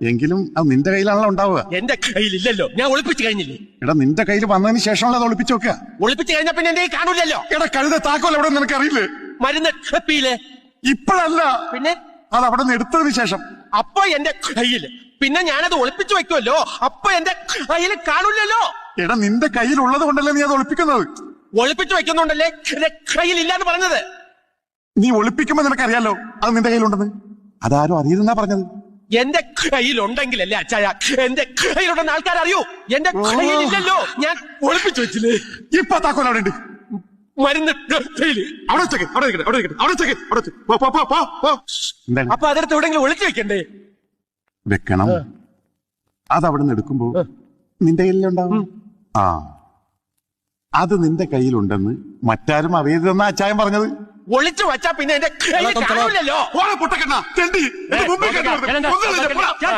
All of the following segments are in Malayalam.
എങ്കിലും അത് നിന്റെ കയ്യിലാണല്ലോ ഉണ്ടാവുക. എന്റെ കയ്യിലില്ലല്ലോ. ഞാൻ ഒളിപ്പിച്ചു കഴിഞ്ഞില്ലേ? എടാ നിന്റെ കയ്യിൽ വന്നതിന് ശേഷമല്ല അത് ഒളിപ്പിച്ചു നോക്കുക ഒളിപ്പിച്ചു കഴിഞ്ഞ പിന്നെ എന്റെ കാണൂലല്ലോ എടാ കഴുത താക്കോൽ എവിടെ നിനക്ക് അറിയില്ലേ? മരുന്ന് കപ്പിയിലെ. ഇപ്പോഴല്ല. പിന്നെ? അത് അവിടെ നിന്ന് എടുത്തതിന് ശേഷം. അപ്പൊ എന്റെ കയ്യിൽ പിന്നെ ഞാനത് ഒളിപ്പിച്ചു വെക്കുമല്ലോ അപ്പൊ എന്റെ കയ്യിൽ കാണൂലല്ലോ എടാ നിന്റെ കയ്യിലുള്ളത് കൊണ്ടല്ലേ നീ അത് ഒളിപ്പിക്കുന്നത്? ഒളിപ്പിച്ചു വെക്കുന്നുണ്ടല്ലേ എന്റെ കയ്യിൽ ഇല്ലാന്ന് പറഞ്ഞത്? നീ ഒളിപ്പിക്കുമ്പോ നിനക്കറിയാലോ അത് നിന്റെ കയ്യിലുണ്ടെന്ന്. അതാരും അറിയില്ലെന്നാ പറഞ്ഞത്? എന്റെ കയ്യിലുണ്ടെങ്കിലല്ലേ അച്ചായ? എന്റെ കയ്യിലുണ്ടെന്ന് ആൾക്കാർ അറിയൂ എന്റെ കയ്യിലില്ലല്ലോ. ഞാൻ ഒളിപ്പിച്ചു വെച്ചില്ലേ? ഇപ്പൊ താക്കോൽ അവിടെ ഉണ്ട്. മരുന്ന് അവിടെ വെച്ചേക്ക് അവിടെ വെക്കട്ടെ അവിടെ വെക്കട്ടെ അവിടെ വെച്ചേക്ക് പോ പോ പോ പോ പോ. എന്താണ്? അപ്പൊ അതിനകത്ത് എവിടെയെങ്കിലും ഒളിച്ചു വെക്കണ്ടേ? വെക്കണം. അത് അവിടെ നിന്ന് എടുക്കുമ്പോ നിന്റെ കയ്യിലുണ്ടാവും. ആ. അത് നിന്റെ കയ്യിലുണ്ടെന്ന് മറ്റാരും അറിയരുതെന്നാ അച്ചായം പറഞ്ഞത്. ഒളിച്ചു വച്ചാ പിന്നെ എന്റെ കാണൂലല്ലോ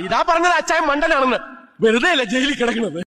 ഇത് പറഞ്ഞത് അച്ചായൻ മണ്ടനാണെന്ന്. വെറുതെ അല്ല ജയിലിൽ കിടക്കുന്നത്